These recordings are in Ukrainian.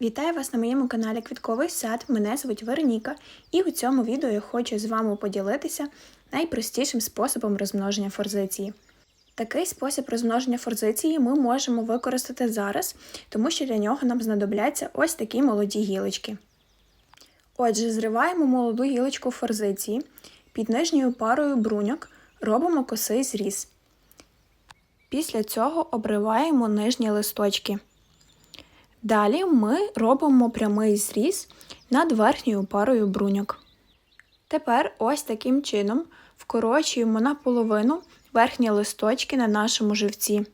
Вітаю вас на моєму каналі Квітковий сад. Мене звуть Вероніка, і у цьому відео я хочу з вами поділитися найпростішим способом розмноження форзиції. Такий спосіб розмноження форзиції ми можемо використати зараз, тому що для нього нам знадобляться ось такі молоді гілочки. Отже, зриваємо молоду гілочку форзиції, під нижньою парою бруньок робимо косий зріз. Після цього обриваємо нижні листочки. Далі ми робимо прямий зріз над верхньою парою бруньок. Тепер ось таким чином вкорочуємо наполовину верхні листочки на нашому живці.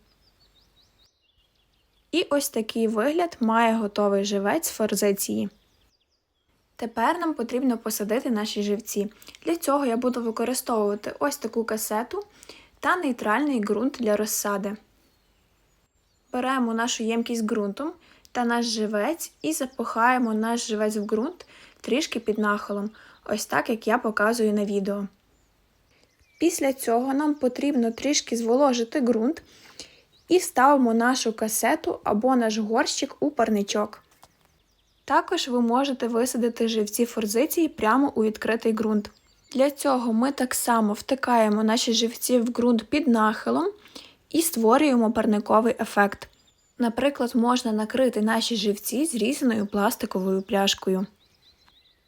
І ось такий вигляд має готовий живець форзиції. Тепер нам потрібно посадити наші живці. Для цього я буду використовувати ось таку касету та нейтральний ґрунт для розсади. Беремо нашу ємкість ґрунтом та наш живець і запихаємо наш живець в ґрунт трішки під нахилом, ось так як я показую на відео. Після цього нам потрібно трішки зволожити ґрунт і ставимо нашу касету або наш горщик у парничок. Також ви можете висадити живці форзиції прямо у відкритий ґрунт. Для цього ми так само втикаємо наші живці в ґрунт під нахилом і створюємо парниковий ефект. Наприклад, можна накрити наші живці зрізаною пластиковою пляшкою.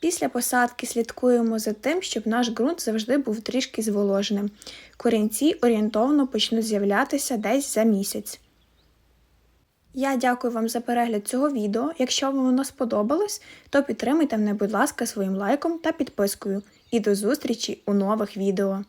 Після посадки слідкуємо за тим, щоб наш ґрунт завжди був трішки зволоженим. Корінці орієнтовно почнуть з'являтися десь за місяць. Я дякую вам за перегляд цього відео. Якщо вам воно сподобалось, то підтримуйте мене, будь ласка, своїм лайком та підпискою. І до зустрічі у нових відео!